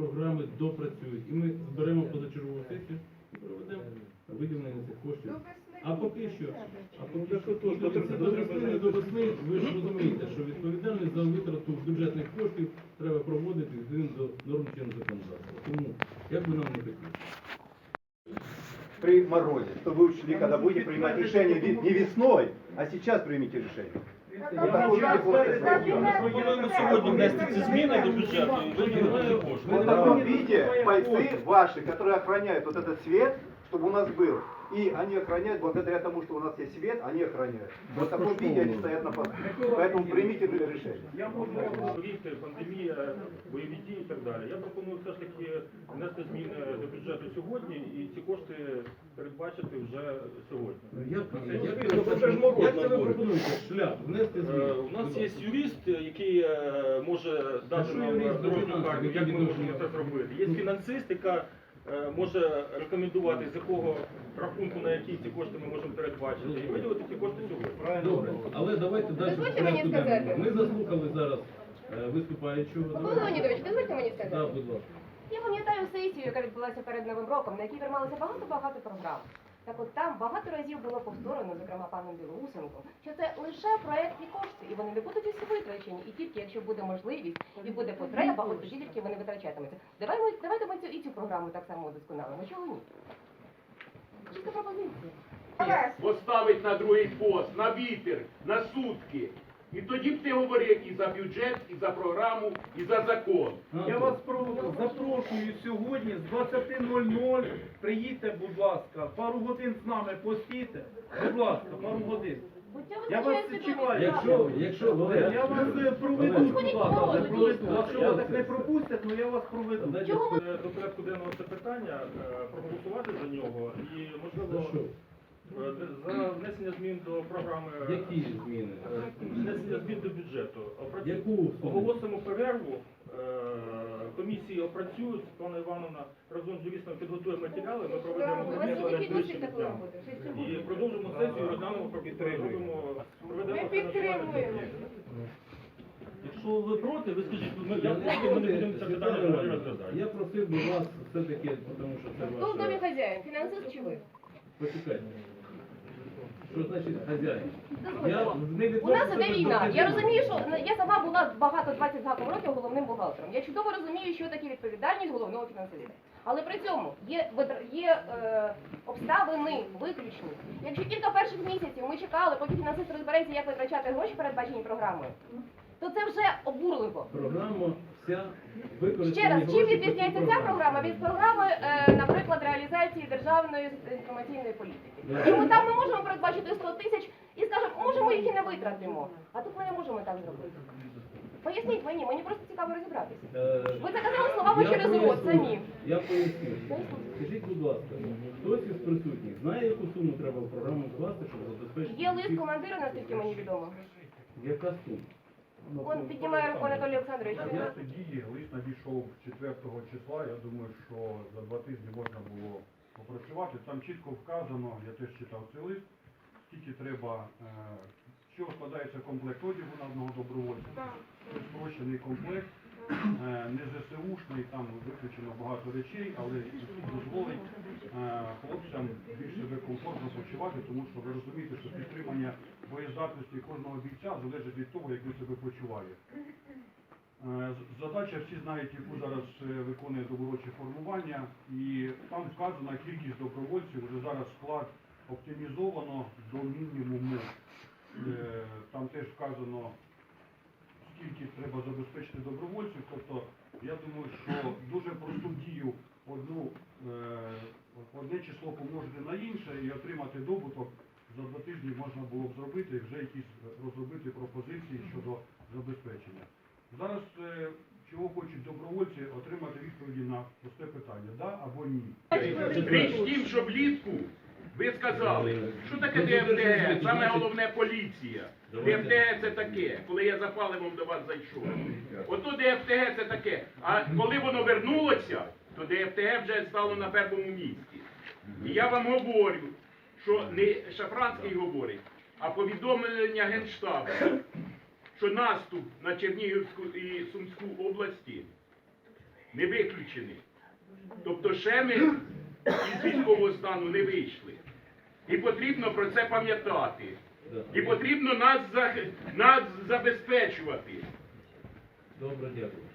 програми допрацюють. І ми зберемо позачергову сесію і проведемо виділення цих коштів. А поки що, а поки що до весни, до весни, ви ж розумієте, що відповідальність за витрату бюджетних коштів треба проводити відповідно до норм чинного законодавства. Тому, як би нам не хотіли. при морозе, что вы учли, когда будете принимать решение не весной, а сейчас примите решение. Плохой Ми пропонуємо сьогодні внести ці зміни до бюджету і виділити. Вот в таком виде бойцы ваши, которые охраняют вот этот свет, чтобы у нас был. И они охраняют, благодаря тому, что у нас есть свет, они охраняют. Вот в таком виде они стоят на посту. Поэтому примите решение. Я можу говорити, пандемія, бойові дії і так далі. Я пропоную все ж таки внести зміни до бюджету сьогодні і ці кошти передбачити вже сьогодні. Як, як, як, Ну, це ж мороз як це на ви дворі. пропонуєте? Шлях, внести Е, зміни? У нас є юрист, який е, може дати що нам юрист до дорожню фінансів? карту, Які як ми відношення? можемо це зробити. Є фінансист, яка е, може рекомендувати, з якого рахунку на який ці кошти ми можемо передбачити, і виділити ці кошти сьогодні. Добре, але давайте далі. Дозвольте мені сказати. Ми заслухали зараз е, виступаючого. Микола Леонідович, дозвольте мені сказати. Так, будь ласка. Я пам'ятаю сесію, яка відбулася перед Новим роком, на якій приймалося багато-багато програм. Так от там багато разів було повторено, зокрема паном Білоусенком, що це лише проектні кошти, і вони не будуть усі витрачені. І тільки якщо буде можливість і буде потреба, от тоді тільки вони витрачатимуться. Давай ми, давайте ми цю і цю програму так само удосконалимо. Чого ні? Чиста пропозиція. поставить на другий пост, на вітер, на сутки. І тоді б ти говорив і за бюджет, і за програму, і за закон. Я вас про- запрошую сьогодні з 20.00. Приїдьте, будь ласка, пару годин з нами постійте. Будь ласка, пару годин. Я вас визначається. Якщо, якщо, Валерій, Я вас е, проведу, будь ласка, Ходіть, проведу. Якщо вас так не пропустять, ну я вас проведу. Чого Е, До порядку денного це питання, е, проголосувати за нього і, За можливо, що? е, за внесення змін до програми, Які зміни? е, внесення змін до бюджету. Опрацю- Яку? Оголосимо перерву, е, комісії опрацюють, пана Івановна разом з юристом підготує матеріали, ми проведемо І продовжимо сесію, розглянемо, підтримуємо, проведемо Ми підтримуємо. Якщо ви проти, ви скажіть, ми, Я проти, ми не будемо це питання розглядати. Я просив би вас все-таки, тому що це Хто в домі хазяїн? Фінансист чи ви? Почекайте. Що значить хазяїн? У нас іде війна. Я розумію, що ну, я сама була багато 20 з гаком років головним бухгалтером. Я чудово розумію, що таке відповідальність головного фінансиста. Але при цьому є є е, обставини виключні. Якщо кілька перших місяців ми чекали, поки фінансист розбереться, як витрачати гроші, передбачені програмою, то це вже обурливо. Програма вся використана. Ще раз, чим відрізняється ця програма від програми, е, наприклад, реалізації державної інформаційної політики? Чому там ми можемо передбачити 100 тисяч і скажемо, можемо їх і не витратимо. А тут ми не можемо так зробити. Поясніть мені, мені просто цікаво розібратися. Е, Ви заказали словами я через рот поясню, самі. Я поясню. Скажіть, будь ласка, хтось із присутніх знає, яку суму треба в програму вкласти, щоб забезпечити? Є лист всіх? командира, наскільки мені відомо. Яка сума? Он піднімає руку Анатолій Олександрович. Я тоді лист надійшов 4 числа. Я думаю, що за два тижні можна було попрацювати. Там чітко вказано, я теж читав цей лист, скільки треба, е, чого складається комплект одягу на одного добровольця. Це спрощений комплект, е, не ЗСУшний, там виключено багато речей, але дозволить е, хлопцям більш себе комфортно почувати, тому що ви розумієте, що підтримання боєздатності кожного бійця залежить від того, як він себе почуває. Задача всі знають, яку зараз виконує добровольче формування, і там вказана кількість добровольців, вже зараз склад оптимізовано до мінімуму. Е, Там теж вказано, скільки треба забезпечити добровольців. Тобто, я думаю, що дуже просту дію одну, е, одне число помножити на інше і отримати добуток за два тижні можна було б зробити і вже якісь розробити пропозиції щодо забезпечення. Зараз е, чого хочуть добровольці отримати відповіді на просте питання, да або ні. Річ в тім, що влітку ви сказали, що таке ДФТГ, саме головне поліція. ДФТГ це таке, коли я за паливом до вас зайшов. Ото ДФТГ це таке. А коли воно вернулося, то ДФТГ вже стало на першому місці. І я вам говорю, що не Шафранський говорить, а повідомлення Генштабу, що наступ на Чернігівську і Сумську області не виключений. Тобто ще ми із військового стану не вийшли. І потрібно про це пам'ятати. І потрібно нас, нас забезпечувати. Добре, дякую.